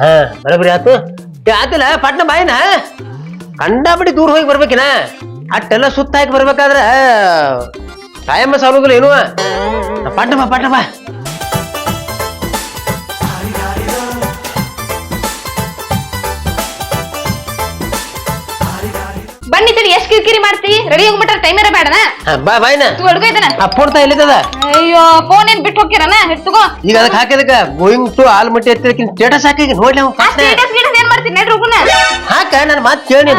ಹಾ ಬರಬ್ರಿ ಆತು. ಏ, ಆತಿಲ್ಲ ಬಾಯಿನ? ಕಂಡಾಪಡಿ ದೂರ ಹೋಗಿ ಬರ್ಬೇಕಿನ? ಅಟ್ಟೆಲ್ಲ ಸುತ್ತ ಹಾಕಿ ಬರ್ಬೇಕಾದ್ರ ಕಾಯಮ್ಮ ಸಾಲುದಿಲ್ಲ ಏನು? ಪಟ್ನ ಬಾ ಪಟ್ನ ಬಾ. ತಡಿ ಎಷ್ಟ್ ಕಿರಿಕಿರಿ ಮಾಡ್ತಿ? ರೆಡಿ ಹೋಗ್ಬಿಟ್ರೆ ಟೈಮ್ ಇರ ಬೇಡನ? ಬಾ ಬಾಯ್ನ ಹುಡುಗ ಇದನ ಆ ಫೋನ್ ತಾ ಅಯ್ಯೋ ಫೋನ್ ಏನ್ ಬಿಟ್ಟು ಹೋಗ್ಯಾರನ ಹಿಡ್ತುಗೋ ಈಗ ಅದಕ್ಕೆ ಹಾಕಿದಕ್ಕ ಗೋಯಿಂಗ್ ಟು ಆಲ್ ಆಲ್ಮಟ್ಟಿ ಹತ್ತಿರಕಿನ್ ಸ್ಟೇಟಸ್ ಹಾಕಿ ನೋಡ್ಲಿ ಅವ್ನ್. ಸ್ಟೇಟಸ್ ಏನ್ ಮಾಡ್ತೀನಿ ನಡ್ರಿ ಹೋಗುನ ಹಾಕ ನನ್ನ ಮಾತು ಕೇಳಿ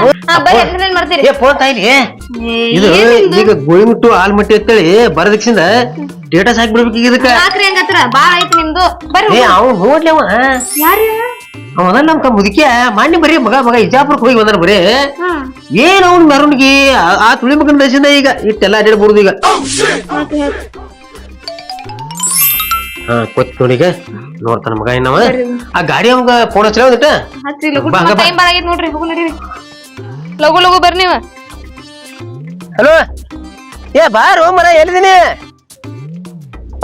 ಏನ್ ಮಾಡ್ತೀರಿ? ಏ ಫೋನ್ ತಾಯಿಲಿ ಇದು ಈಗ ಗೋಯಿಂಗ್ ಟು ಆಲ್ಮಟ್ಟಿ ಅಂತೇಳಿ ಬರದಕ್ಷಿಂದ ಸ್ಟೇಟಸ್ ಹಾಕಿ ಬಿಡ್ಬೇಕು ಇದಕ್ಕ. ಹಾಕ್ರಿ ಹಂಗತ್ರ. ಬಾಳ ಐತಿ ನಿಮ್ದು. ಬರ್ರಿ ಅವ್ನು ಅವ್ ನೋಡ್ಲಿ ಅವ ಯಾರು ಅವ ನಮ್ ಮುದುಕಿಯ. ಮಾನ್ಯ ಬರೀ ಮಗ ಮಗ ಇಜಾಪುರಕ್ಕೆ ಹೋಗಿ ಬಂದ್ರ ಬರೀ. ಏನ್ ಅವ್ನ ಮೆರವಣಿಗೆ ಆ- ಆ ತುಳಿ ಮಗನ ದಶಿಂದ ಈಗ? ಇಟ್ಟೆಲ್ಲ ಅಡ್ಯಾಡ್ಬಿಡುದು ಈಗ. ಹಾ ಕೊತ್ ನೋಡೀಗ ನೋಡ್ತಾನ ಮಗ ಏನವ ಆ ಗಾಡಿ ಅವಂಗ ಫೋನ್ ಹಚ್ಚಲ ಒಂದಿಟ್ಟ ಹಚ್ರಿ ಲಗು ಬಾ, ಹಂಗ ಬಾ. ಟೈಮ್ ಬಾಳ ಆಗೈತಿ ನೋಡ್ರಿ ಹೋಗು ನಡೀರಿ ಲಗು ಲಗು ಬರ್ರಿ ನೀವು. ಹಲೋ? ಏ ಬಾರೋ ಮರ ಎಲ್ಲಿದ್ದೀನಿ?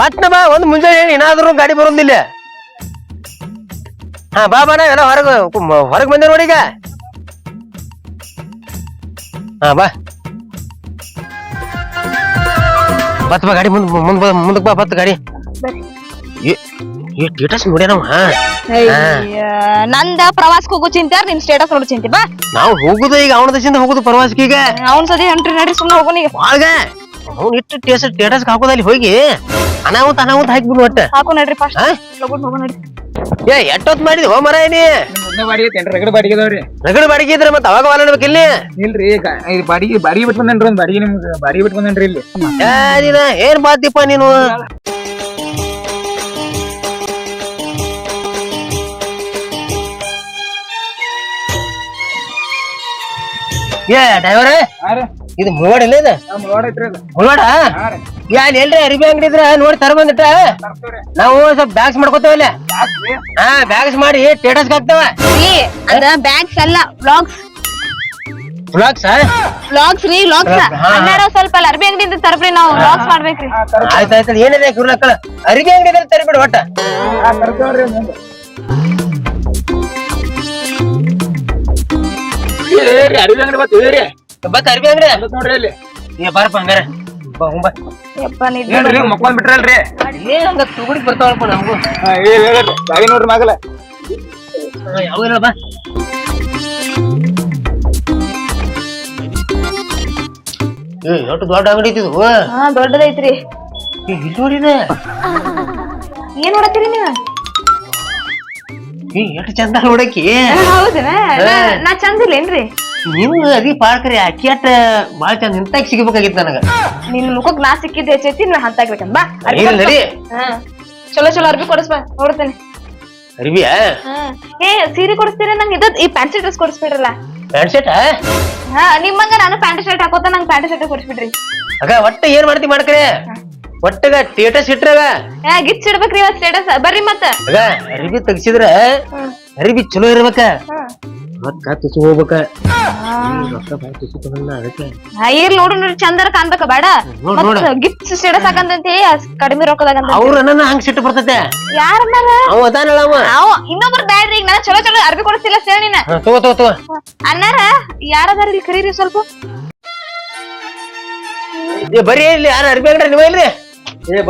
ಪಟ್ನ ಬಾ ಒಂದ್ ಮುಂಜಾನೆ ಹೇಳಿ ಏನಾದ್ರು ಗಾಡಿ ಬರೋದಿಲ್ಲ. ಹಾ ಬಾ ಬಾ ನಾವೆಲ್ಲ ಹೊರಗ ಹೊರಗ್ ಬಂದೆ ನೋಡೀಗ ಹಾ ಬಾ. ಬತ್ ಬಾ ಗಾಡಿ ಮುಂದ್ ಮುಂದ್ ಬಾ ಮುಂದಕ್ ಬಾ ಬತ್ ಗಾಡಿ. ಈ ಸ್ಟೇಟಸ್ ನೋಡ್ಯಾನವ ಅಯ್ಯ, ನಂದ ಪ್ರವಾಸಕ್ಕೆ ಹೋಗೋ ಚಿಂತೆ ನಿನ್ ಸ್ಟೇಟಸ್ ನೋಡು ಚಿಂತೆ ಬಾ. ನಾವು ಹೋಗುದು ಈಗ ಅವನ ದೇಶದಿಂದ ಹೋಗುದು ಪ್ರವಾಸಕ್ಕೆ ಈಗ. ಅವ್ನ್ ಸದಿ ಹೊಂಟ್ರಿ ನಡ್ರಿ ಸುಮ್ಮನೆ ಹೋಗೋಣ ಈಗ. ಬಾಳ್ಗ ಅವ್ನು ಇಟ್ಟು ಟೇಸ್ ಸ್ಟೇಟಸ್ ಹಾಕೋದಲ್ಲಿ ಹೋಗಿ. ಅನಾಹುತ ಅನಾಹುತ ಹಾಕ್ಬಿಡು ಒಟ್ಟ. ಹಾಕು ನಡ್ರಿ ಫಸ್ಟ್ ಹಾ? ಹೋಗೋ ನಡ್ರಿ. ಏ ಎಷ್ಟೊತ್ ಮಾಡಿದ್ವಿ ಹೋ ಮರ ಏನಿ? ಮೊದ್ಲೇ ಬಾಡಿಗೆ ಐತೇನ್ರಿ ರಗಡ ಬಾಡಿಗೆ ಅದಾವ್ರಿ. ರಗಡ ಬಾಡಿಗೆ ಇದ್ರೆ ಮತ್ತೆ ಅವಾಗ ವಾಲಡ್ಬೇಕು ಇಲ್ಲಿ? ಇಲ್ರಿ ಗಾ- ಈ ಬಾಡಿಗೆ ಬಾಡಿಗೆ ಬಿಟ್ಟು ಬಂದೇನ್ರಿ ಒಂದ್ ಬಾಡಿಗೆ ನಿಮ್ಗೆ ಬಾಡಿಗೆ ಬಿಟ್ಟು ಬಂದೇನ್ರಿ ಇಲ್ಲಿ. ಏ, ನೀನ ಏನ್ ಬಾತಿಪ್ಪ ನೀನು? ಏ ಡ್ರೈವರ್? ಹಾ ರೀ ಇದು ಮುಳವಾಡ ಇಲ್ಲ ಇದು? ಮುಳವಾಡ ಯಾನ್ ಎಲ್ರಿ ಅರಿಬಿ ಅಂಗಡಿ ಇದ್ರ? ನೋಡಿ ತರ ಬಂದಿಟ್ಟ ನಾವು ಸ್ವಲ್ಪ ಬ್ಯಾಗ್ಸ್ ಮಾಡ್ಕೋತೇವಲ್ಲ ಹಾ ಬ್ಯಾಗ್ಸ್ ಮಾಡಿ ಸ್ಟೇಟಸ್ ಹಾಕ್ತೇವ. ರೀ ಅದ ಬ್ಯಾಗ್ಸ್ ಅಲ್ಲ ಬ್ಲಾಗ್ಸ್ ಬ್ಲಾಗ್ಸ್ ಬ್ಲಾಗ್ಸ್ ರೀ ಬ್ಲಾಗ್ಸ್. ಅನ್ನಾರ ಸ್ವಲ್ಪ ಅಲ್ಲಿ ಅರ್ಬಿ ಅಂಗಡಿಯಿಂದ ತರ್ಬ್ರಿ ನಾವು ವ್ಲಾಗ್ಸ್ ಮಾಡ್ಬೇಕ್ರಿ. ಆಯ್ತಾಯ್ತು ಏನಿದೆ ಕುರ್ಲಕ್ಕಳ ಅರಿಬಿ ಅಂಗಡಿ ಇದ್ರೆ ತರಿಬಿಡು ಒಟ್ಟ. ಅಂಗಡಿ ಬತ್ ಅರಿಬಿ ಅಂಗಡಿ ನೋಡ್ರಿ ಇಲ್ಲಿ ಏ ಬಾರಪ್ಪ ಹಂಗಾರ. ಬಾ ಹುಂಬ ಯಪ್ಪ ನಿದ್ದೆ ಏನ್ರಿ ಮಕ್ಕೊಂಡ್ ಬಿಟ್ರಲ್ರಿ? ಏನ್ ಹಂಗ ತುಗುಡಿ ನಮಗೂ. ಹಾ ಏ ಹೇಳ್ರಿ ಗಾಡಿ ನೋಡ್ರಿ ಮಗಲ ಯಾವ ಬಾ. ಏ ಎಷ್ಟು ದೊಡ್ಡ ಅಂಗಡಿ ಇದ್ದಿದ್ದು ಹಾ ದೊಡ್ಡದೈತ್ರಿ. ಏ, ಇಲ್ಲಿ ನೋಡಿನ ಏನ್ ನೋಡತ್ತೀರಿ ನೀವು ಏ ಎಷ್ಟು ಚಂದ ನೋಡಕಿ ಹೌದನ? ನಾ ಚಂದ ಇಲ್ಲೇನ್ರಿ ನೀವು ಅದಿ ಪಾಳ್ಕರಿ ಅಕ್ಕಿ ಅಟ್ಟ ಬಾಳ ಚಂದ ನಿಂತಾಗ ಸಿಗಬೇಕಾಗಿತ್ತು ನನಗ. ನಿನ್ ಮುಖಕ್ ನಾ ಸಿಕ್ಕಿದ್ ಹೆಚ್ಚೈತಿ ನಾ ಹಂತ ಬಾ ಅರ್ಬಿ ಏನ್ ನಡಿ. ಹಾ. ಚಲೋ ಚಲೋ ಅರ್ಬಿ ಕೊಡಿಸ್ಬಾ ನೋಡ್ತೇನೆ. ಅರಿಬಿಯ? ಹಾ. ಏ ಸೀರೆ ಕೊಡಿಸ್ತೀರ? ನಂಗೆ ಇದ್ ಈ ಪ್ಯಾಂಟ್ ಡ್ರೆಸ್ ಕೊಡಿಸ್ಬಿಡ್ರಲ್ಲ. ಪ್ಯಾಂಟ್ ಶರ್ಟ್ ಹಾ ನಿಮ್ಮಂಗ ನಾನು ಪ್ಯಾಂಟ್ ಶರ್ಟ್ ಹಾಕೋತ ನಂಗೆ ಪ್ಯಾಂಟ್ ಶರ್ಟ್ ಕೊಡಿಸ್ಬಿಡ್ರಿ. ಅಗ ಒಟ್ಟ ಏನ್ ಮಾಡ್ತಿ ಮಾಡ್ಕರೆ? ಒಟ್ಟಗ ಸ್ಟೇಟಸ್ ಇಟ್ರಗ? ಏ ಗಿಚ್ ಇಡ್ಬೇಕ್ರಿ ಇವತ್ ಸ್ಟೇಟಸ್ ಬರ್ರಿ ಮತ್ತ. ಅಗ ಅರಿಬಿ ತೆಗ್ಸಿದ್ರ? ಅರಿಬಿ ಚಲೋ ಇರ್ಬೇಕ? ಹಾ. ತುಸು ಹೋಗ್ಬೇಕ ಇರ್ಲಿ ನೋಡು ನೋಡಿ ಚಂದರ ಕಾಣ್ಬೇಕ ಬೇಡ. ಗಿಫ್ಟ್ ಸ್ಟೇಟಸ್ ಹಾಕಂತಂತೆ ಕಡಿಮೆ ರೊಕ್ಕದಾಗಂತ ಅವ್ರ ಹಂಗ ಸಿಟ್ಟು ಬರ್ತತೆ. ಯಾರನ್ನಾರ ಅವ ಅದಾನಲ್ಲ ಅವ. ಅವ ಇನ್ನೊಬ್ರು ಬ್ಯಾಡ್ರಿ ಈಗ ನಾನು ಚಲೋ ಚಲೋ ಅರ್ಬಿ ಕೊಡಿಸ್ತಿಲ್ಲ ಸೇರಿ ನೀನ. ತಗೋ ತಗೋ ತಗೋ. ಅನ್ನಾರ ಯಾರದಾರ ಇಲ್ಲಿ ಕರೀರಿ ಸ್ವಲ್ಪ. ಏ ಬರೀ ಇಲ್ಲಿ ಯಾರು ಅರ್ಬಿ ಅಂಗಡಿ ನೀವ ಇಲ್ರಿ? ಏ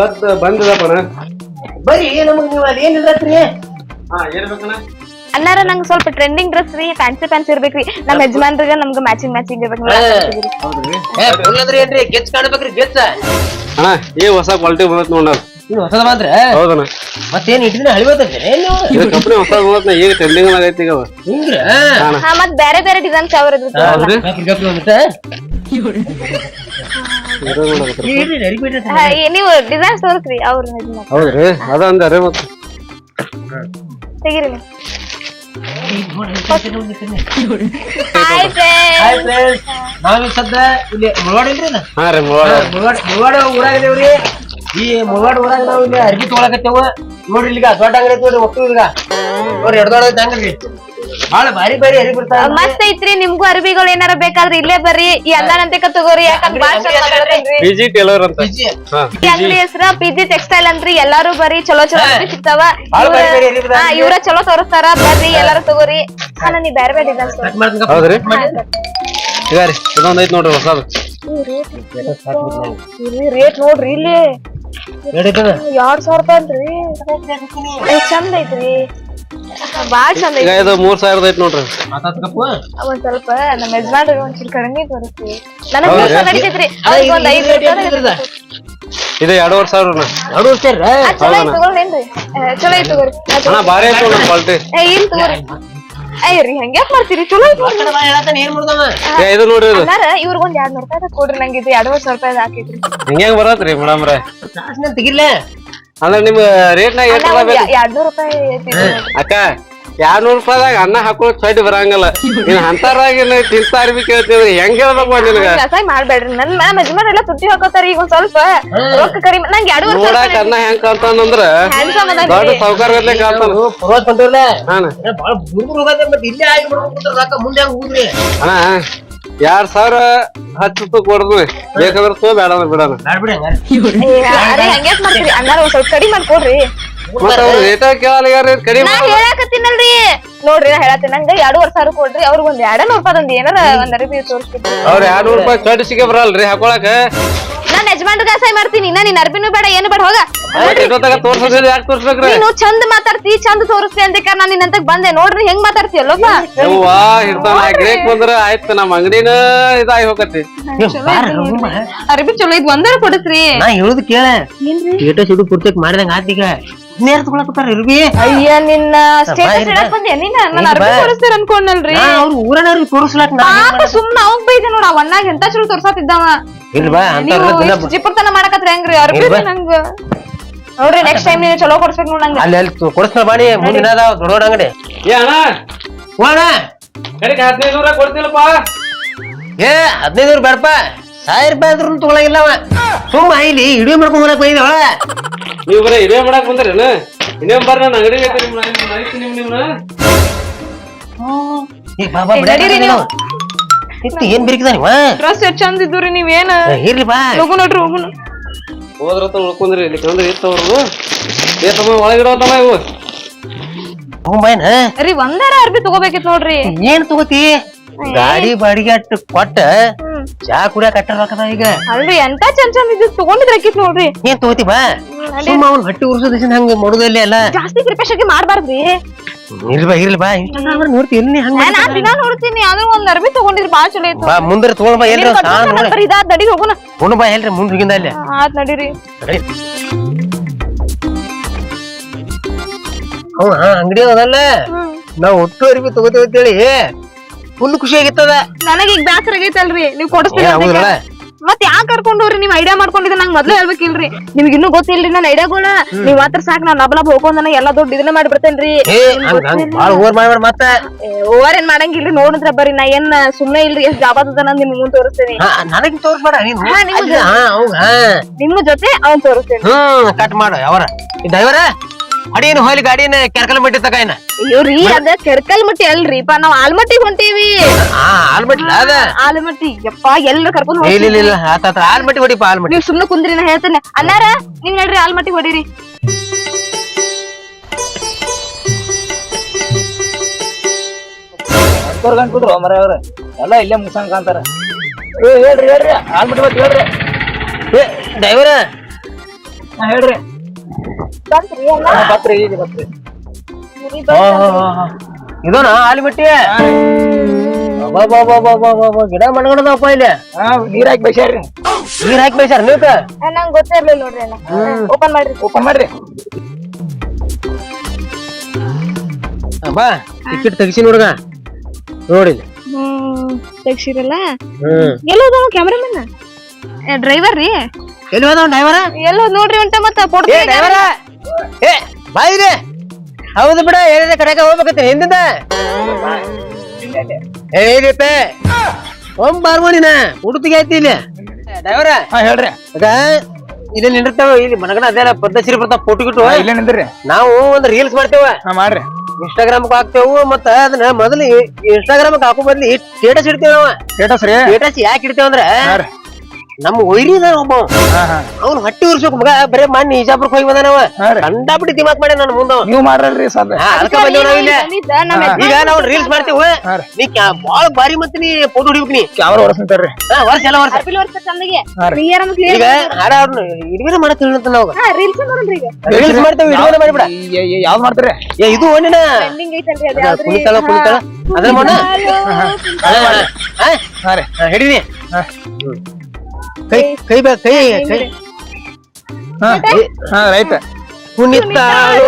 ಬರ್ರಿ ನಮಗ್ ನೀವು ಅಲ್ಲಿ ಏನ್ ಇರತ್ರಿ ಹಾ ಏನ್ ಬೇಕಣ್ಣ ಅನ್ನಾರ ನಂಗೆ ಸ್ವಲ್ಪ ಟ್ರೆಂಡಿಂಗ್ ಡ್ರೆಸ್ ರೀ ಫ್ಯಾನ್ಸಿ ಫ್ಯಾನ್ಸಿ ಇರ್ಬೇಕ್ರಿ. ನಮ್ಮ ಯಜಮಾನ್ರಿಗೆ ನಮ್ಗೆ ಮ್ಯಾಚಿಂಗ್ ಮ್ಯಾಚಿಂಗ್ ಇರ್ಬೇಕು ಏನ್ರಿ? ಗೆಚ್ ಕಾಣ್ಬೇಕ್ರಿ ಗೆಚ್ ಅಣ್ಣ ಏ ಹೊಸ ಕ್ವಾಲಿಟಿ ಬಂದತ್ ನೋಡ ಹೊಸದ ಮಾತ್ರ ಹೌದಣ್ಣ. ಮತ್ತೇನ್ ಹಳಿಬೋದಂತೆ ನೀವು? ಇದು ಕಂಪನಿ ಹೊಸ ಬಂದತ್ ಈಗ ಟ್ರೆಂಡಿಂಗ್ ಆಗೈತಿ ಈಗ. ಹಿಂಗ್ರಿ? ಹಾ ಮತ್ ಬೇರೆ ಬೇರೆ ಡಿಸೈನ್ಸ್ ಯಾವ ನೀವು ಡಿಸೈನ್ಸ್ ತೋರಿಸ್ರಿ ಅವ್ರ ಹೌದ್ರಿ ಅದ ಅಂದಾರೆ ಮತ್ತೆ. ತೆಗೀರಿ ನೀವು. ಫ್ರೆಂಡ್ಸ್. ನಾವ್ ಸದ್ದ ಇಲ್ಲಿ ಮುಳವಾಡ ಇಲ್ರಿ ಮುಳವಾಡ ಮುಳವಾಡ ಊರಾಗಿದೇವ್ರಿ ಈ ಮುಳವಾಡ ಊರಾಗ ನಾವು ಇಲ್ಲಿ ಅರ್ಬಿ ತೊಗೊಳಕತ್ತೇವ. ನೋಡ್ರಿ ಇಲ್ಲಿಗ ದೊಡ್ಡ ಅಂಗಡಿ ಐತಿ ನೋಡ್ರಿ ಒಟ್ಟು ಈಗ ನೋಡ್ರಿ ಎಡ್ ದೊಡ್ಡ ಹಂಗ್ರಿ ಬಾಳ ಬಾರಿ ಬಾರಿ ಅರಿ ಬಿಡ್ತಾರ. ಮಸ್ತ್ ಐತ್ರಿ ನಿಮ್ಗೂ ಅರ್ಬಿಗಳು ಏನಾರ ಬೇಕಾದ್ರೆ ಇಲ್ಲೇ ಬರ್ರಿ. ಈ ಅಂದಾನಂತಿಕ ತಗೋರಿ ಯಾಕಂದ್ರೆ ಬಾಳ್ ಚಂದ ಮಾತಾಡ್ತೇನ್ರಿ. ಪಿ ಜಿ ಟೇಲರ್ ಅಂತ. ಹಾ ಈ ಅಂಗಡಿ ಹೆಸರ ಪಿಜಿ ಟೆಕ್ಸ್ಟೈಲ್ ಅಂತ್ರಿ ಎಲ್ಲಾರು ಬರ್ರಿ ಚಲೋ ಚಲೋ ಅಂಗಡಿ ಸಿಗ್ತಾವ. ಬಾಳ್ ಬಾರಿ ಬಾರಿ ಇವ್ರ- ಹಾ, ಇವ್ರ ಚಲೋ ತೋರಿಸ್ತಾರ. ಬರ್ರಿ ಎಲ್ಲಾರು ತಗೋರಿ. ಹಾ ನೀ ಬ್ಯಾರೆ ಬ್ಯಾರೆ ಡಿಸೈನ್ಸ್ ಕಟ್ ಮಾಡ್ತೀನಿ ಹೌದ್ರಿ? ಈಗ ರೀ ಇದೊಂದ್ ಐತ್ ನೋಡ್ರಿ ಹೊಸದು. ರೇಟ್ ನೋಡ್ರಿ ಇಲ್ಲಿ. ನಡೀತದ. ಎರಡ್ ಸಾವಿರ ರೂಪಾಯಿ ಅಲ್ರಿ ಏ, ಚಂದ ಐತ್ರಿ. ಬಾಳ್ ಚಂದ ಈಗ ಐತಿ ಇದು ಮೂರ್ ಸಾವಿರದ ಐತಿ ನೋಡ್ರಿ. ಒಂದ್ ಸ್ವಲ್ಪ ನಮ್ಮ ಯಜಮಾನ್ರಿಗೆ ಒಂಚೂರು ಕಡಿಮೆ ತೋರಿಸ್ರಿ ನನಗ್ ಹೌದ್ರಿ? ಕೆಲಸ ನಡೀತೈತ್ರಿ. ಅವ್ರಿಗೆ ಒಂದ್ ಐದ್ ಇದು ಎರಡೂವರೆ ಸಾವಿರ ಎರಡು ಸರ್ ಆ, ಚಲೋ ಐತ್ ತಗೊಳ್ರೇನ್ರಿ ಚಲೋ ಐತ್ ತಗೋರಿ ಆ, ಚಲೋ- ಅಣ್ಣ ಭಾರಿ ಐತ್ ನೋಡ್ರಿ ಕ್ವಾಲಿಟಿ ಏ ತಗೋರಿ ಅಯ್ಯರಿ ಹಂಗ್ಯಾಕ್ ಮಾಡ್ತೀರಿ? ಚಲೋ ಐತಿ ನೋಡ್ರಿ ಏ ಇದು ನೋಡ್ರಿ ಇದು. ಅಣ್ಣಾರ ಇವ್ರಿಗೊಂದ್ ಎರಡ್ ನೂರ್ ರೂಪಾಯಿ ಕೊಡ್ರಿ ನಂಗೆ ಇದು ಎರಡ್ ಸಾವಿರ ರೂಪಾಯಿ ಹಾಕಿದ್ರಿ. ಹಿಂಗ್ಯಾಂಗ ಬರತ್ರಿ ಮೇಡಮ್ ರೇ ತೆಗಿಲ್ಲ. ಅಂದ್ರೆ ನಿಮ್ ರೇಟ್ನಾಗ ಒಂದ್ ನೂರ್ ರೂಪಾಯಿ ಐತಿ ಅಕ್ಕ ಎರಡ್ನೂರ್ ರೂಪಾಯಿದಾಗ ಅನ್ನ ಹಾಕೊಳ್ಳೋ ಚಡ್ಡಿ ಬರಂಗಲ್ಲ. ನೀನ್ ಅಂತಾರಾಗಿ ತಿಂತ ಅರ್ಬಿ ಕೇಳ್ತಿದ್ರಿ ಹೆಂಗ್ ಹೇಳ್ಬೇಕು ನಿನಗ? ಹಂಗ್ ಅಸಹ್ಯ ಮಾಡ್ಬೇಡ್ರಿ. ನನ್ ಮ್ಯಾಮ್ ಯಜಮಾನ್ ಎಲ್ಲ ತುಟ್ಟಿ ಹಾಕೋತಾರ ಈಗ ಒಂದ್ ಸ್ವಲ್ಪ. ರೊಕ್ಕ ಕಡಿಮೆ ನಂಗೆ ಎರಡು ವರ್ಷ ನೋಡಾಕ ಅನ್ನ ಹೆಂಗ್ ಕಾಣ್ತಾನಂದ್ರ ಹ್ಯಾಂಡ್ಸಮ್ ದೊಡ್ಡ ಅದಾನ್ರಿ ಸಾವುಕಾರ ಗತ್ಲೆ ಕಾಣ್ತಾನ ಹಂಗ ಅಣ್ಣ ಎರಡ್ ಸಾವಿರ ಹತ್ತು ರೂಪಾಯಿ ಕೊಡ್ದು ಬೇಕಂದ್ರ ತೋ ಬೇಡ ಬಿಡೋಣ. ಹಂಗಾರ. ಹಂಗ್ಯಾಕ್ ಮಾಡ್ತೀರಿ? ಒಂದ್ ಸ್ವಲ್ಪ ಕಡಿಮೆ ಮಾಡ್ಕೊಡ್ರಿ. ಮತ್ತ ಅವ್ರ ರೇಟ ಕೇಳಲ್ಲ ಯಾರು ಕಡಿಮೆ ನಾ ಹೇಳಕತ್ತೀನಲ್ರಿ. ನೋಡ್ರಿ ನಾ ಹೇಳತ್ತೀನಿ. ನಂಗೆ ಎರಡುವರೆ ಸಾವಿರ ಕೊಡ್ರಿ ಅವ್ರಿಗೆ ಒಂದ್ ಎರಡ ನೂರ್ ರೂಪಾಯಿ ಒಂದ್ ಏನಾರ ಒಂದ್ ಅರಿವಿ ತೋರಿಸ್ಬಿಟ್ಟು. ಅವ್ರ ಎರಡ್ ನೂರ್ ರೂಪಾಯಿ ಚಡ್ಡಿ ಸಿಗೇ ಬರಲ್ರಿ ಹಾಕೊಳಕ. ನಾನು ಯಜಮಾನ್ರಿಗೆ ಅಸಹ್ಯ ಮಾಡ್ತೀನಿ. ನಾನು ನಿನ್ನ ಅರ್ಬಿನೂ ಬೇಡ ಏನು ಬೇಡ ಹೋಗ. ನೀನು ಚಂದ ಮಾತಾಡ್ತಿ ಚಂದ ತೋರಿಸ್ತಿ ಅಂದಿಕ ನಾನ್ ನಿನ್ನಂತ ಬಂದೆ? ನೋಡ್ರಿ ಹೆಂಗ್ ಮಾತಾಡ್ತಿ ಗ್ರೇಕ್ ಬಂದ್ರ ಆಯ್ತು ನಮ್ಮ ಅಂಗಡಿನ ಇದಾಗಿ ಹೋಗತಿ ಅರ್ಬಿ ಚಲೋ ಇದ್ ಒಂದರ ಕೊಡಿಸ್ರಿ. ನಾ ಹೇಳುದು ಕೇಳ. ಸ್ಟೇಟಸ್ ಇದು ಪೂರ್ತಿ ಮಾಡಿದಂಗ ಆತೀಗ ನೇರ ತಗೊಳಕತ್ತಾರ ಇರ್ಬಿ ಅಯ್ಯ ನಿನ್ನ ಬಾ, ಸ್ಟೇಟಸ್ ಇಡಕ್ ಬಂದೆ ನೀನ? ಅರ್ಬಿ. ತೋರಿಸ್ತೀರ ಅನ್ಕೊಂಡಲ್ರಿ. ಅವ್ರ ಊರನವ್ರಿಗೆ ತೋರಿಸ್ಲಾಕ ನಾ ಪಾಪ ಸುಮ್ನ ಅವಾಗ ಬೈದೆ ನೋಡ ಅವನ್ನಾಗ ಎಂತ ಚಲೋ ತೋರ್ಸಾತಿದ್ದವ? ಇಲ್ವಾ ಅಂತ ಜಿಪ್ಪರ್ತನ ಮಾಡಕತ್ರಿ ಹೆಂಗ್ರಿ? ಅರ್ಬಿ? ನಂಗ. ನೋಡ್ರಿ ನೆಕ್ಸ್ಟ್ ಟೈಮ್ ನೀವು ಚಲೋ ಕೊಡ್ಸ್ಬೇಕು ನೋಡಂಗ ಅಲ್ಲಿ ಅಲ್ಲಿ ಕೊಡಿಸ್ತಾರ ಬಾಣಿ ಮುಂದಿನ ಅದಾವ ದೊಡ್ಡ ದೊಡ್ಡ ಅಂಗಡಿ. ಏ ಅಣ್ಣ. ಹೋಣ ಕಡೆಗೆ ಹದಿನೈದು ನೂರ ಕೊಡ್ತಿಲ್ಲಪ್ಪ ಏ ಹದಿನೈದು ನೂರು ಬೇಡಪ್ಪ. ಸಾವಿರ ರೂಪಾಯಿ ಆದ್ರೂ ತಗೊಳಂಗಿಲ್ಲ ಅವ. ಸುಮ್ಮ ಇಲ್ಲಿ ವಿಡಿಯೋ ಮಾಡ್ಕೊಂಡ್ ಬರಕ್ ಬೈದವ ನೀವು ಬರೀ ಇದೇ ಮಾಡಕ್ ಬಂದ್ರೇನು ಇನ್ನೇನ್ ಬರ್ರಿ ನನ್ನ ಅಂಗಡಿ ಈಗ ಬಾಬಾ ನಡೀರಿ ನೀವು. ಏನ್ ಬೇಕಿದ ನೀವ ಡ್ರೆಸ್ ಎಷ್ಟ್ ಚಂದ ಇದ್ದುರಿ ನೀವೇನ? ಇರ್ಲಿ ಬಾ. ಹೋಗು ನೋಡ್ರಿ ಹೋಗುನು ಹೋದ್ರತ್ತ ಉಳ್ಕೊಂಡ್ರಿ ಇಲ್ಲಿ ಕಂದ್ರೆ ಇತ್ತವ್ರು. ಏ ತಮ್ಮ ಒಳಗಿಡೋತಮ್ಮ ಇವು. ಹೋಗ್ಬಾಯ್ನ ರೀ ಒಂದರ ಅರ್ಬಿ ತಗೋಬೇಕಿತ್ತು ನೋಡ್ರಿ. ಏನ್ ತಗೋತಿ? ಗಾಡಿ ಬಾಡಿಗೆ ಅಟ್ಟು ಕೊಟ್ಟ ಚಾ ಕುಡಿಯಾಕ ಅಟ್ಟ ರೊಕ್ಕದ ಈಗ? ಅಲ್ರಿ ಎಂತ ಚಂದ ಚಂದ ಇದ್ದು ತಗೊಂಡಿದ್ರಕ್ಕಿತ್ ನೋಡ್ರಿ. ಏನ್ ತಗೋತಿ ಬಾ? ಸುಮ್ಮ ಅವ್ನ ಹಟ್ಟಿ ಉರ್ಸೋದ ಹಂಗ ಮಾಡುದಲ್ಲಿ ಅಲ್ಲ. ಜಾಸ್ತಿ ಕೃಪೇಶಕ್ಕೆ ಮಾಡ್ಬಾರ್ದ್ರಿ. ಇರ್ಲಿ ಬಾ ಇರ್ಲಿ ಬಾ. ಇಲ್ಲ ನೋಡ್ತಿ ಎಲ್ಲಿ ಹಂಗ ನಾ ದಿನ ನೋಡ್ತೀನಿ ಆದ್ರೆ ಒಂದ್ ಅರ್ಬಿ ತಗೊಂಡಿದ್ರಿ ಬಾಳ ಚಲೋ ಐತಿ ಬಾ ಮುಂದ್ರ ತಗೊಂಡ್ ಬಾ ಎಲ್ರಿ ಸಾ ನೋಡಿ. ಇದಾ ನಡಿ ಹೋಗುನ ಹುಣ್ಣು ಬಾ ಹೇಳ್ರಿ ಮುಂದ್ ಹೋಗಿಂದ ಅಲ್ಲಿ ಆತ್ ನಡೀರಿ. ಅವ ಅಂಗಡಿ ಅದಲ್ಲ? ನಾವ್ ಒಟ್ಟು ಅರ್ಬಿ ತಗೋತೇವೆ ಅಂತೇಳಿ. ಫುಲ್ ಖುಷಿ ಆಗಿತ್ತದ ನನಗೆ ಈಗ ಬ್ಯಾಸರ ಆಗೈತಲ್ರಿ ನೀವು ಕೊಡಿಸ್ತೀರಾ ಹೌದಲ್ಲ? ಮತ್ ಯಾಕ್ ಕರ್ಕೊಂಡ್ ಹೋಗ್ರಿ ನೀವ್ ಐಡಿಯಾ ಮಾಡ್ಕೊಂಡಿದ್ರೆ ನಂಗ್ ಮೊದ್ಲು ಹೇಳ್ಬೇಕಿಲ್ರಿ. ನಿಮ್ಗೆ ಇನ್ನೂ ಗೊತ್ತಿಲ್ರಿ ನನ್ ಐಡಿಯಾಗಳ ನೀವ್ ಮಾತ್ರ ಸಾಕ್ ನಾನ್ ನಬಲಬ ನನಗ್ ಎಲ್ಲಾ ದೊಡ್ಡ ಇದನ್ನ ಮಾಡಿ ಬರ್ತೇನ್ರಿ ಓವರ್ ಮಾಡ್ಬೇಡ ಮತ್ತ. ಓವರ್ ಏನ್ ಮಾಡಂಗಿಲ್ರಿ ನೋಡಿದ್ರ ಬರ್ರಿ ನಾ ಏನ್ ಸುಮ್ನೆ ಇಲ್ರಿ ಎಷ್ಟ್ ಅದ ನಾನು ನಿಮ್ ಮುಂದ್ ತೋರಿಸ್ತೇನೆ. ನನಗ್ ತೋರ್ಸ್ಬೇಡ ನೀನು. ಹಾ, ನಿಮ್ಗೆ ಅಲ್ಲಿ, ಹಾ ನಿಮ್ ಜೊತೆ ಅವ್ನ್ ತೋರಿಸ್ತೇನೆ. ಹ್ಮ್ ಕಟ್ ಮಾಡು ಡ್ರೈವರ? ಅಡಿನ ಹೋಲಿ ಗಾಡಿನ ಕೆರ್ಕಲ್ ಮಟ್ಟಿ ತಕ ಇವ್ರಿ ಅದ ಕೆರ್ಕಲ್ ಮಟ್ಟಿ ಅಲ್ರಿ ಪಾ ನಾವ್ ಆಲ್ಮಟ್ಟಿಗ್ ಹೊಂಟೀವಿ. ಹಾ ಆಲ್ಮಟ್ಟಿ ಅದ. ಆಲ್ಮಟ್ಟಿ ಯಪ್ಪ ಎಲ್ಲ ಕರ್ಕೊಂಡ್ ಏ, ಇಲ್ಲ ಇಲ್ಲ ಇಲ್ಲ ಆತ ಆತ ಆಲ್ಮಟ್ಟಿ ಹೊಡಿಪ ಆಲ್ಮಟ್ಟಿ. ನೀವ್ ಸುಮ್ನೆ ಕುಂದ್ರಿ ನಾ ಹೇಳ್ತೇನೆ. ಅನ್ನಾರ ನೀವ್ ಹೇಳ್ರಿ ಆಲ್ಮಟ್ಟಿ ಹೊಡೀರಿ. ಗಂಟೆ ಬಿಡ್ರು ಮರ ಅವ್ರ. ಎಲ್ಲ ಇಲ್ಲೇ ಮುಗ್ಸಂಗ್ ಕಾಂತಾರ ಏ ಹೇಳ್ರಿ ಹೇಳ್ರಿ ಆಲ್ಮಟ್ಟಿ ಬತ್ ಹೇಳ್ರಿ. ಏ ಡ್ರೈವರ? ಹಾ ಹೇಳ್ರಿ. ಬಂತ್ರಿ? ಹಾ, ಬತ್ರಿ ಈಗ ಬತ್ರಿ ಇದೋನ ಆಲ್ಮಟ್ಟಿ ಅಬ್ಬಬ್ಬಬ್ಬಬ್ಬಬ್ಬಬ್ಬ, ಗಿಡ ಮಣ್ಗಣದಪ್ಪ ಇಲ್ಲಿ. ನೀರ್ ಹಾಕಿ ಬಸ್ಯಾರ್ರಿ ನೀರ್ ಹಾಕಿ ಬೇಸಾರ ನೀವ್ ನಂಗೆ ಗೊತ್ತಿರ್ಲಿಲ್ಲ ನೋಡ್ರಿ ಅಣ್ಣ. ಓಪನ್ ಮಾಡ್ರಿ. ಓಪನ್ ಮಾಡ್ರಿ. ಬಾ ಟಿಕೆಟ್ ತೆಗಿಸಿ ನೋಡ್ಗ. ನೋಡಿಲ್ಲ ತೆಗ್ಸಿರಲ್ಲ? ಎಲ್ಲೋದ ಕ್ಯಾಮ್ರಾಮನ್ ಡ್ರೈವರ್ ರೀ. ಎಲ್ಲೋ ಹೋದ ಡ್ರೈವರ ಎಲ್ಲೋ ನೋಡ್ರಿ ಉಂಟ ಮತ್ತ ಫೋಟೋ ಡ್ರೈವರ ಏ ಬಾಯಿದೆ ಹೌದು ಬಿಡ ಏನಿದೆ ಕಡೆಗೆ ಹೋಗ್ಬೇಕತ್ತ ಹಿಂದಿಂದ. ಹೇಳಿತ್ತೆ ಒಂದ್ ಬಾರ್ ಮಾಡಿನ ಉಡುಪಿಗೆ ಐತಿ ಇಲ್ಲಿ. ಡ್ರೈವರ. ಹಾ ಹೇಳ್ರಿ. ಅದ ಇಲ್ಲಿ ನಿಂದಿರ್ತಾವ ಇಲ್ಲಿ ಮನಗನ ಅದೇ ಪದ್ಧತಿ ಬರ್ತಾವ ಫೋಟೋ ಗಿಟ್ಟು. ಇಲ್ಲೇ ನಿಂದ್ರಿ. ನಾವು ಒಂದು ರೀಲ್ಸ್ ಮಾಡ್ತೇವ. ಹಾ ಮಾಡ್ರಿ. ಇನ್ಸ್ಟಾಗ್ರಾಮ್ ಹಾಕ್ತೇವು ಮತ್ತ ಅದನ್ನ ಮೊದಲು ಇನ್ಸ್ಟಾಗ್ರಾಮ್ ಹಾಕೋ ಬದ್ಲಿ ಸ್ಟೇಟಸ್ ಇಡ್ತೇವ ನಾವು. ಸ್ಟೇಟಸ್ ರೀ? ಸ್ಟೇಟಸ್ ಯಾಕೆ ಇಡ್ತೇವ ಅಂದ್ರ ನಮ್ಮ ಒಯ್ರಿದ ಒಬ್ಬ ಅವ್ನು ಹಟ್ಟಿ ಉರ್ಸ್ಬೇಕು ಮಗ ಬರೇ ಮಣ್ಣಿ ಇಜಾಪುರಕ್ ಹೋಗಿ ಬಂದ ಹಾ ರೀ ಕಂಡಾಬಿಟ್ಟು ದಿಮಾಕ್ ಮಾಡಿ ನಾನು ಮುಂದ ನೀವು ಮಾಡ್ರಲ್ರಿ ರೀ ಅದಕ್ಕೆ. ಈಗ ನಾವು ರೀಲ್ಸ್ ಮಾಡ್ತೀವಿ ನೀ ಕ್ಯಾ- ಬಾಳ ಬಾರಿ ಮತ್ತೆ ನೀ ಫೋಟೋ ಹೊಡಿಬೇಕು ನೀ ಕ್ಯಾಮ್ರಾ ಹೊಡ್ಸಂತಾರ್ರಿ ಹಾ, ವರ್ಷ ಎಲ್ಲ ವರ್ಷ ಈಗ ಅವ್ರನ್ನ ಇಡ್ವೇನ ನಾವು ರೀಲ್ಸ್ ಮಾಡ್ತೇವೆ ಇಡ್ವೇನ ಮಾಡಿಬಿಡ ಯಾವ್ದು ಮಾಡ್ತಾರೆ ಏ ಇದು ಒಣ್ಣಿನ ಕುಣಿತಾಳ ಕುಣಿತಾಳ ಅದ್ರ ಮಣ್ಣ. ಕೈ ಕೈ ಬಾ ಕೈ ಕೈ. ಹಾ ಹಾ ರೈಟ್ ಕುಣಿತಾಳು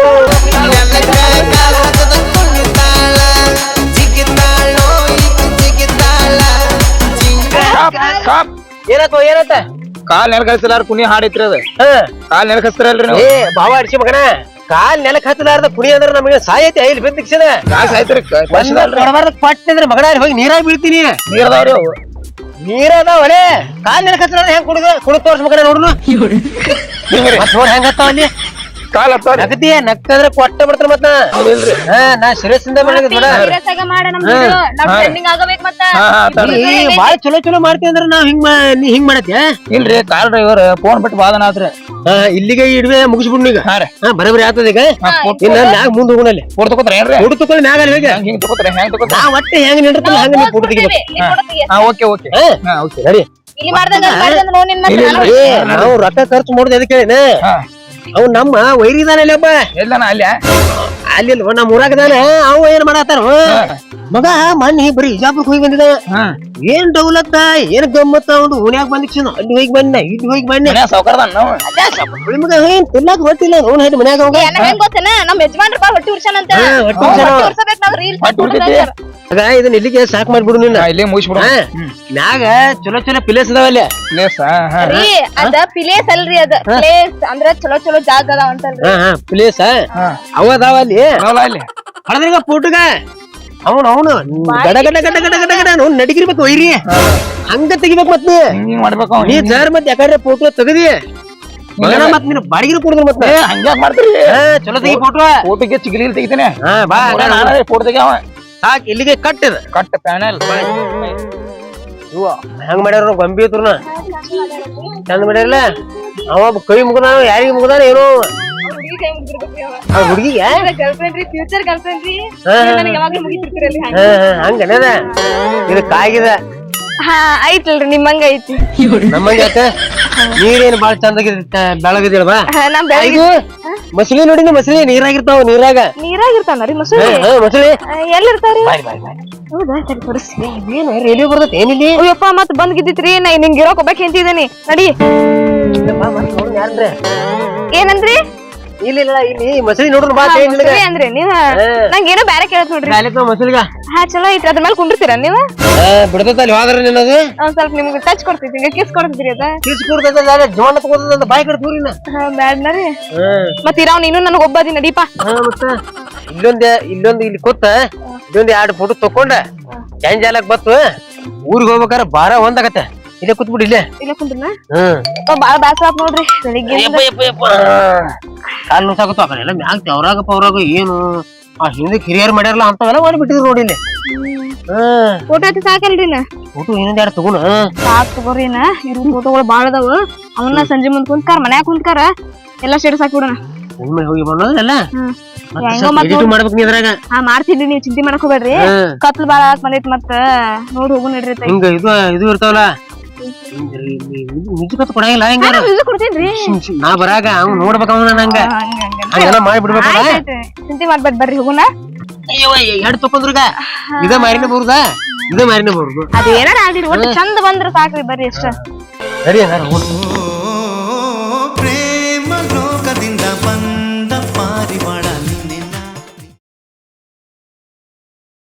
ಏನಾಯ್ತ ಕಾಲ್ ನೆಲಕ್ ಹಚ್ಚಲಾರ ಕುಣಿ ಹಾಡೈತ್ರಿ ಅದ. ಹಾ. ಕಾಲ್ ನೆಲಕ್ ಹಚ್ತಾರಲ್ರಿ ನೀವು. ಏ ಬಾವ ಅಡಿಸಿ ಮಗನ. ಕಾಲ್ ನೆಲಕ್ ಹತ್ತಲಾರ್ದ ಕುಣಿ ಅಂದ್ರೆ ನಮಗೆ ಸಾಯೈತಿ ಐಲ್ ಬಿದ್ದಿಕ್ಷದ ಕಾಸ್ ಆಯ್ತ್ರಿ ಕೊಡಬಾರ್ದ ಪಟ್ಟ ಅಂದ್ರೆ ಮಗನ ಹೋಗಿ ನೀರಾಗ ಬೀಳ್ತೀನಿ. ನೀರದವ್ರಿ ಅವು. ನೀರ ಅದಾವಲೆ ಕಾಲ್ ನೆಲಕ್ ಹತ್ತಲಾರ್ದ ಹೆಂಗ್ ಕುಡಿದ ಕುಡಿದ್ ತೋರ್ಸ್ಬೇಕ್ರೆ ನೋಡುನು ಹೆಂಗತ್ತ ಅಲ್ಲಿ? ಕಾಲ್ ನಗತಿ ನಕ್ಕಂದ್ರೆ ಕೊಟ್ಟ ಬಿಡ್ತಾರ ಮತ್ತ. ಹಾ ನಾ ಶಿರಸಿಂದ ಮಾಡಿದ್ ನೋಡ ಸೀರಿಯಸ್ ಮಾಡ ನಮ್ ಟ್ರೆಂಡಿಂಗ್ ಆಗಬೇಕು ಮತ್ತ. ಹಾ ಹಾ ಹತ್ತಾವ್ರಿ. ನೀ ಬಾಳ ಚಲೋ ಚಲೋ ಮಾಡ್ತಿ ಅಂದ್ರ ನಾವ್ ಹಿಂಗ್ ನೀ ಹಿಂಗ್ ಮಾಡತ್ತೆ ಇಲ್ರಿ ಕಾರ್ ಡ್ರೈವರ್ ಫೋನ್ ಬಿಟ್ಟು ಬಾದನ ಆದ್ರೆ ಹಾ, ಇಲ್ಲಿಗೆ ಇಡ್ವೆ ಮುಗಿಸ್ಬಿಡ್ ಈಗ ಹಾ ಹಾ ಬರಬರಿ ಆಗ್ತದ ಈಗ. ಇನ್ನ ಮ್ಯಾಗ ಮುಂದ ಹೋಗೋಣಲ್ಲಿ. ಫೋಟೋ ತಗೋತಾರ ಏನ್ರಿ? ಹುಡು ತಕೊಳ್ಳಿ ಮ್ಯಾಗ ಅಲ್ಲಿ ಹೋಗಿ. ತಗೋತಾರ ಹೆಂಗ್ ತಗೋತಾರ ನಾ ಒಟ್ಟೆ ಹೆಂಗ್ ನಿಂಡಿರ್ತಲ್ಲ ಹಂಗ ನೀ ಫೋಟೋ ತೆಗಿಬೇಕು. ಹಾ ಓಕೆ ಓಕೆ. ಹಾ ಓಕೆ. ಸರಿ. ನೋಡಿ ನಾವು ರೊಕ್ಕ ಖರ್ಚು ಮಾಡೋದು ಎದಕ್ಕೆ ಹೇಳಿನ? ಹಾ. ಅವ್ ನಮ್ಮ ವೈರಿದಾನಲ್ಲ ಒಬ್ಬ. ಎಲ್ಲಾನ ಅಲ್ಲಿ? ಅಲ್ಲಿ ಇಲ್ವ ನಮ್ಮ ಊರಾಗದಾನ ಅವ ಏನ್ ಮಾಡತ್ತಾರ? ಮಗ ಮಣ್ಣಿ ಬರೀ ಇಜಾಪುರಕ್ಕೆ ಹೋಗಿ ಬಂದಿದ ಹಾ. ಏನ್ ಡೌಲತ್ತ ಏನ್ ಗಮ್ಮತ್ತ? ಅವ್ನು ಓನ್ಯಾಗ ಬಂದಿಕ್ಷನ ಅಲ್ಲಿ ಹೋಗಿ ಬಂದ ಇಲ್ಲಿ ಹೋಗಿ ಬಂದ ಮನ್ಯಾಗ ಸಾವ್ಕಾರ್ದಾನ್ ನಾವು ಮಗ ಏನ್ ತಿನ್ನಾಕ ಹೊಟ್ಟಿಲ್ಲ ಅವ್ನ ಹೇಳಿ ಮನ್ಯಾಗ ಹೋಗ ಹೆಂಗ್ ಗೊತ್ತೇನ? ನಮ್ಮ ಯಜಮಾನ್ರ ಹೊಟ್ಟಿ ಉರ್ಸನ್ ಅಂತ. ಹಾ, ಹೊಟ್ಟಿ. ಉರ್ಸಬೇಕು ನಾವ್ ರೀಲ್ಸ್ ಹೊಟ್ಟಿ ಮಗ ಇದನ್ನ ಇಲ್ಲಿಗೆ ಸಾಕ್ ಮಾಡ್ಬಿಡು ನಿನ್ನ ಇಲ್ಲೇ ಮುಗಿಸ್ಬಿಡು. ಮ್ಯಾಗ ಚಲೋ ಚಲೋ ಪ್ಲೇಸ್ ಅದಾವಲ್ಲಿ ಪ್ಲೇಸ್ ರೀ ಅದ ಪ್ಲೇಸ್ ಅಲ್ರಿ ಅದ. ಪ್ಲೇಸ್ ಅಂದ್ರ ಚಲೋ ಚಲೋ ಜಾಗ ಅದಾವ ಅಂತಲ್ರಿ ಹಾ ಹಾ ಪ್ಲೇಸ್ ಅವ ಅದಾವ ಅಲ್ಲಿ. ನೋಡಲ್ಲ ಅಲ್ಲಿ. ಹಳದ್ರಿಗ ಪೋಟುಗ? ಅವನು ಅವನು. ಗಡ ಗಡ ಗಡ ಗಡ ಗಡ ಗಡ ಅವ್ನು ನಡಗಿರ್ಬೇಕು ಒಯ್ರಿ. ಹಂಗ ತೆಗಿಬೇಕು ಮತ್ತೆ ಹಿಂಗ್ ಮಾಡ್ಬೇಕು ನೀ ಜರ್ ಮತ್ತೆ ಯಾಕಂದ್ರೆ ಫೋಟೋ ತೆಗದಿ. ಮಗನ ಮತ್ ನೀನು ಬಾಡಿಗೆ ಕೊಡುದು ಮತ್ತ ಹಂಗ್ಯಾಕ್ ಮಾಡ್ತೀರಿ? ಚಲೋ ತೆಗಿ ಫೋಟೋ ಫೋಟೋಗೆ ಚಿಗಲಿ ತೆಗಿತೇನೆ ಹಾ ಬಾ ಫೋಟೋ ತೆಗಿಯವ. ಸಾಕ್ ಇಲ್ಲಿಗೆ ಕಟ್ಟಿದ. Cut panel. ಇವ ಹೆಂಗ್ ಮಾಡ್ಯಾರ ಗೊಂಬಿ ಹತ್ರನ ಚಂದ ಮಾಡ್ಯಾರಲ್ಲ? ಅವ ಒಬ್ಬ ಕೈ ಮುಗದ ಯಾರಿಗೆ ಮುಗ್ದಾನ ಏನೋ ಆ ಹುಡುಗಿಗೆ? ಹಂಗನದ ಇದು ಕಾಯ್ಗಿದ ಹಾ ಐತಲ್ರಿ ನಿಮ್ಮಂಗ ಐತಿ ನಮ್ಮಂಗ ಯಾಕ? ನೀರೇನು ಬಾಳ ಚಂದಾಗಿದೆ ಬೆಳಗದಿಲ್ವಾ ಇದು ಮಸಳಿ ನೋಡಿನ ಮಸಳಿ ನೀರಾಗಿರ್ತಾವ ನೀರಾಗ. ರೀ ಹಾ, ಹಾ, ಮಸಳಿ ಎಲ್ಲಿರ್ತಾರಿ? ಬಾಯ್ ಬಾಯ್ ಬಾಯ್. ಹೌದಾ? ಸರಿ ತೋರಿಸಿ ಏನು ರೇಡಿಯೋ ಬರ್ತೈತೆ ಏನಿಲ್ಲಿ? ಅಯ್ಯಪ್ಪ ಮತ್ ಬಂದ್ ಗಿದ್ದಿತ್ರಿ. ನಾ ನಿಂಗೆ ಇರೋಕ್ ಅಂತಿದ್ದೀನಿ ನಡಿ. ಏನಂದ್ರಿ? ಇಲ್ಲ ಇಲ್ಲ ಇಲ್ಲಿ ಮಸಳಿ ನೋಡ್ರು ಬಾ ಕೈ ನಿನಗ ಅಂದ್ರಿ ನೀವ ನಂಗೆ ಏನೋ ಬ್ಯಾರೆ ಕೇಳತ್ ನೋಡ್ರಿ. ಬ್ಯಾಲೆಕ್ಕ ಮಸಳಿಗ ಹಾ ಚಲೋ ಐತ್ರಿ ಅದ್ರ ಮೇಲೆ ಕುಂಡಿರ್ತೀರ ನೀವ? ಬಿಡ್ತೈತ ಅಲ್ಲಿ ಹೋದ್ರ ನಿನ್ನದು? ಒಂದ್ ಸ್ವಲ್ಪ ನಿಮ್ಗೆ ಟಚ್ ಕೊಡ್ತಿದ್ರಿ ಕಿಸ್ ಕೊಡ್ತಿದ್ರಿ ಅದ? ಕಿಸ್ ಕೊಡ್ತೈತ ಜೋಣ ತಗೋತದ ಬಾಯ್ ಕಡೆ ತೂರಿನ ಬ್ಯಾಡ್ನ ರೀ. ಹಾ. ಇರಾವ್ ನೀನು ನನಗ್ ಒಬ್ಬದಿ ನಡೀಪ ಮತ್ತೆ ಮತ್ತ ಇಲ್ಲೊಂದ್ ಇಲ್ಲೊಂದ್ ಇಲ್ಲಿ ಕೂತ ಇಲ್ಲೊಂದ್ ಎರಡು ಫೋಟೋ ತಕೊಂಡ ಜಾಲಕ್ ಬತ್ತು ಊರಿಗೆ ಹೋಗ್ಬೇಕಾರ ಬಾರ ಒಂದಾಗತ್ತೆ ಇಲ್ಲೇ ಕೂತ್ಬಿಡಿ ಇಲ್ಲೇ. ಇಲ್ಲ ಕುಂದ್ರನ? ಹ್ಮ್ ಬಾಳ ಬ್ಯಾಸರ ಆತ್ ನೋಡ್ರಿ ಬೆಳಿಗ್ಗೆ ಕಾಲ್ ನುಸಾಕತ್ತು ಆ ಕಡೆ ಎಲ್ಲ ಮ್ಯಾಗ ಅವ್ರಾಗ ಪವ್ರಾಗ ಏನು? ಆ ಹಿಂದಕ್ಕೆ ಹಿರಿಯರ್ ಮಾಡ್ಯಾರಲ್ಲ ಅಂತವೆಲ್ಲ ಮಾಡಿಬಿಟ್ಟಿದ್ರು ನೋಡಿ ಇಲ್ಲಿ. ಫೋಟೋ ಐತಿ ಸಾಕಲ್ರಿ ನಾ ಫೋಟೋ ಇನ್ನೊಂದ್ ಎರಡು ತಗೋಣ ಸಾಕ್ ತಗೋರಿ ನಾ ಇರು ಫೋಟೋಗಳು ಬಾಳ ಅದಾವ. ಅವನ್ನ ಸಂಜೆ ಮುಂದ್ ಕುಂತ್ಕಾರ ಮನ್ಯಾಗ ಕುಂತ್ಕಾರ ಎಲ್ಲ ಸ್ಟೇಟಸ್ ಹಾಕ್ಬಿಡೋಣ. ಒಮ್ಮೆ ಹೋಗಿ ಎಡಿಟ್ ಮಾಡ್ಬೇಕು ನೀ ಅದ್ರಾಗ? ಹಾ ಮಾಡ್ತಿದ್ರಿ ನೀವು ಚಿಂತೆ ಮಾಡಕ್ ಹೋಗ್ಬೇಡ್ರಿ. ಹ್ಮ್. ಕತ್ಲ್ ಬಾಳ ಆತ್ ಬಂದೈತ್ ಮತ್ತ ನೋಡಿ ಹೋಗು ನಡ್ರಿ ಹಿಂಗ ಇದು ಇದು ಇರ್ತಾವಲ್ಲ? ನಿಜಕ್ಕತ್ತು ಕೊಡಂಗಿಲ್ಲ ಹಿಂಗಾರ ಇದು ಕೊಡ್ತೇನ್ರಿ ನಾ ಬರಾಗ ಅವ್ನು ನೋಡ್ಬೇಕ ಅವನ ನಂಗ ಹಂಗೆಲ್ಲ ಮಾಡ್ಬಿಡ್ಬೇಕಲ್ಲ ಆಯ್ತ್ ಆಯ್ತ್. ಚಿಂತೆ ಮಾಡ್ಬೇಡ್ ಬರ್ರಿ ಹೋಗುಣ ಅಯ್ಯೋ ಎರಡು ತಕೊಂಡ್ರಗ ಇದ ಮಾರಿನ ಬರುದ ಇದ ಮಾರಿನ ಬರುದು ಅದ್ ಏನಾರ ಆಗ್ಲಿ ಒಟ್ಟು ಚಂದ ಬಂದ್ರ ಸಾಕ್ರಿ ಬರ್ರಿ ಅಷ್ಟ ಸರಿ ಹಂಗಾರ ಹೋಗೋಣ.